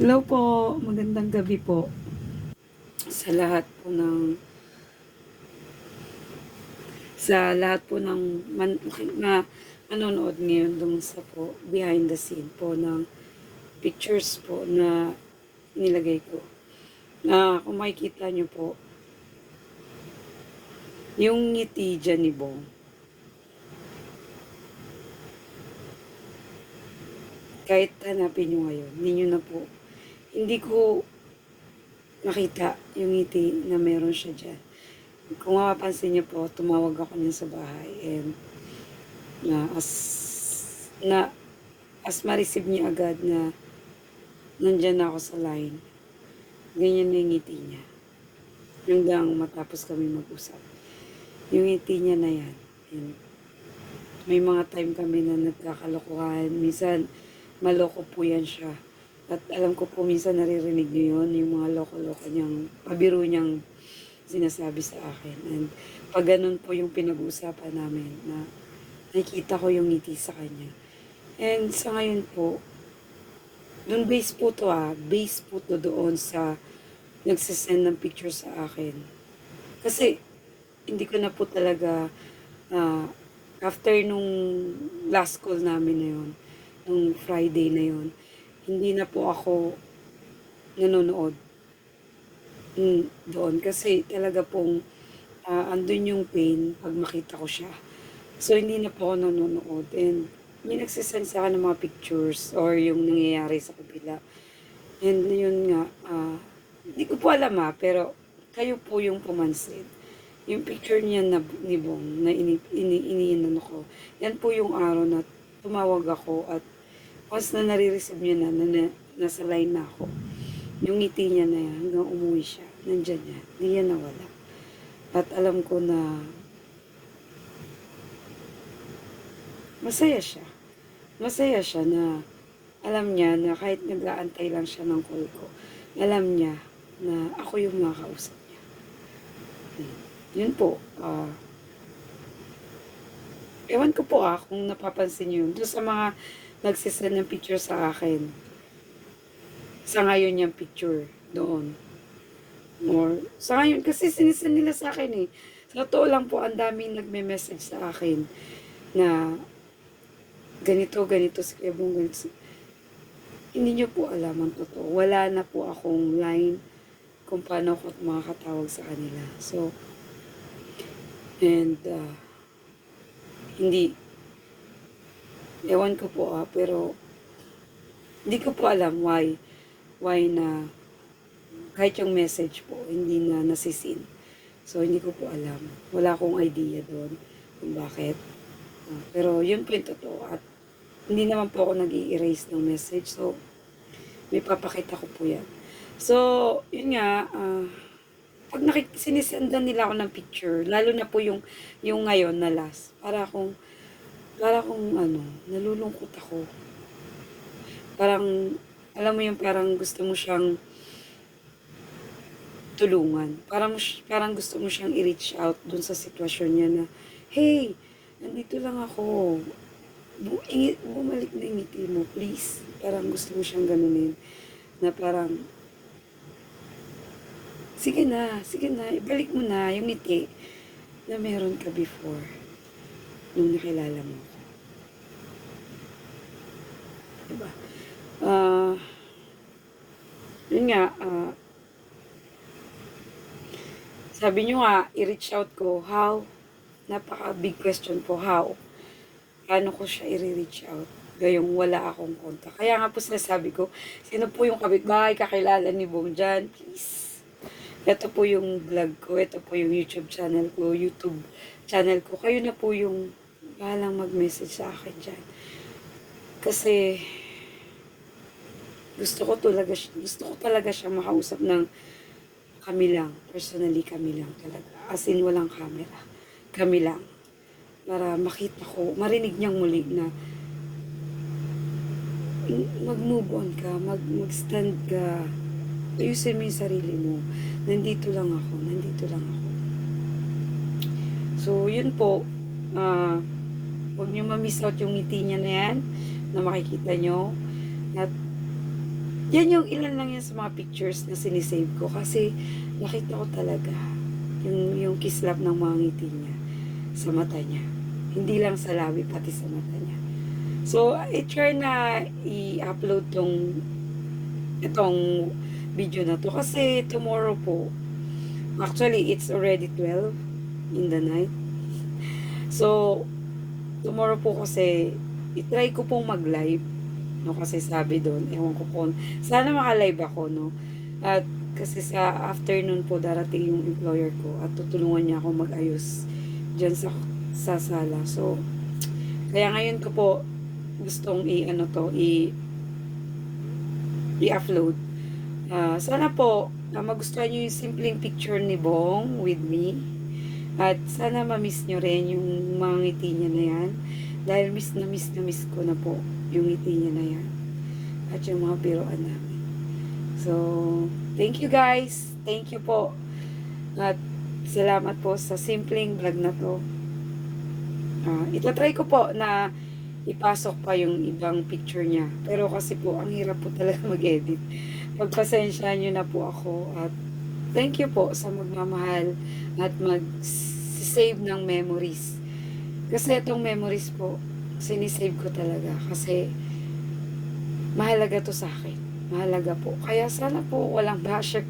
Hello po, magandang gabi po. Sa lahat po ng sa lahat po ng man, na manonood ngayon dun sa po behind the scene po ng pictures po na nilagay ko. Na kung makikita nyo po, yung ngiti dyan ni Bong, kahit hanapin nyo ngayon, hindi nyo na po, hindi ko nakita yung ngiti na meron siya dyan. Kung mapapansin niyo po, tumawag ako niya sa bahay and na as na as ma-receive niya agad na nandyan na ako sa line. Ganyan na yung ngiti niya. Hanggang matapos kami mag-usap. Yung ngiti niya na yan. And may mga time kami na nagkakalokohan. Minsan, maloko po yan siya. At alam ko po minsan naririnig niyo yun, yung mga loko-loko niyang, pabiro niyang sinasabi sa akin. And pag ganun po yung pinag-uusapan namin na nakikita ko yung ngiti sa kanya. And sa ngayon po, dun base po to ah, base po to doon sa nagsisend ng picture sa akin. Kasi hindi ko na po talaga ah, after nung last call namin na yun, nung Friday na yun, hindi na po ako nanonood mm, doon kasi talaga pong ah, andun yung pain pag makita ko siya. So, hindi na po ako nanonood. And may nagsisend sa akin ng mga pictures or yung nangyayari sa kabila. And yun nga, ah, hindi ko po alam ha, pero kayo po yung pumansin. Yung picture niya na, ni Bong na ini, ini, iniinan ko, yan po yung araw na tumawag ako at once na nare-receive niya na, na, na nasa line na ako, yung ngiti niya na yan, hanggang umuwi siya, nandyan yan, hindi yan nawala. At alam ko na masaya siya. Masaya siya na alam niya na kahit nag-aantay lang siya ng call ko, alam niya na ako yung makakausap niya. Hmm. Yun po. ah ewan ko po ah, kung napapansin niyo. Doon sa mga nagsisend ng picture sa akin, sa ngayon yung picture doon. Or, sa ngayon, kasi sinisend nila sa akin eh. Sa totoo lang po, ang daming nagme-message sa akin na ganito, ganito si Kuya Bong, ganito. Hindi nyo po alam ang totoo. Wala na po akong line kung paano ako makakatawag sa kanila. So, and, uh, hindi, ewan ko po ah, pero, hindi ko po alam why, why na, kahit yung message po, hindi na nasisin. So, hindi ko po alam. Wala akong idea doon kung bakit. Ah, pero, yun po yung totoo. At, hindi naman po ako nag erase ng message. So, may papakita ko po yan. So, yun nga, ah, pag nakik sinisendan nila ako ng picture, lalo na po yung, yung ngayon na last, para akong, para akong ano, nalulungkot ako. Parang, alam mo yung parang gusto mo siyang tulungan. Parang, parang gusto mo siyang i-reach out dun sa sitwasyon niya na, hey, nandito lang ako. Bu ingi- bumalik na ngiti mo, please. Parang gusto mo siyang ganunin. Na parang, sige na, sige na, ibalik mo na yung ngiti na meron ka before nung nakilala mo. ako. Diba? Ah, yun nga, ah, sabi nyo nga, i-reach out ko, how? Napaka big question po, how? Paano ko siya i-reach out? Gayong wala akong kontak. Kaya nga po sinasabi ko, sino po yung kapitbahay, kakilala ni Bong dyan, please. Ito po yung vlog ko, ito po yung YouTube channel ko, YouTube channel ko. Kayo na po yung bahalang mag-message sa akin dyan. Kasi, gusto ko talaga, gusto ko talaga siya makausap ng kami lang. Personally, kami lang talaga. As in, walang camera. Kami lang. Para makita ko, marinig niyang muli na mag-move on ka, mag, mag-stand ka, ayusin mo yung sarili mo. Nandito lang ako, nandito lang ako. So, yun po. ah huwag niyo ma-miss out yung ngiti niya na yan, na makikita niyo. At Yan yung ilan lang yan sa mga pictures na sinisave ko kasi nakita ko talaga yung, yung kislap ng mga ngiti niya sa mata niya. Hindi lang sa labi, pati sa mata niya. So, i-try na i-upload tong itong video na to kasi tomorrow po actually it's already 12 in the night so tomorrow po kasi itry ko pong mag-live no kasi sabi doon ewan ko po sana maka-live ako no at kasi sa afternoon po darating yung employer ko at tutulungan niya ako mag-ayos dyan sa, sa sala so kaya ngayon ko po gustong i ano to i i-upload. Ah, sana po na magustuhan nyo yung simpleng picture ni Bong with me. At sana ma-miss nyo rin yung mga ngiti niya na yan. Dahil miss na miss na miss ko na po yung ngiti niya na yan. At yung mga biroan namin. So, thank you guys. Thank you po. At salamat po sa simpleng vlog na to. Ah, itatry ko po na ipasok pa yung ibang picture niya. Pero kasi po, ang hirap po talaga mag-edit. Pagpasensya nyo na po ako at thank you po sa magmamahal at mag-save ng memories. Kasi itong memories po, sinisave ko talaga kasi mahalaga to sa akin. Mahalaga po. Kaya sana po walang basher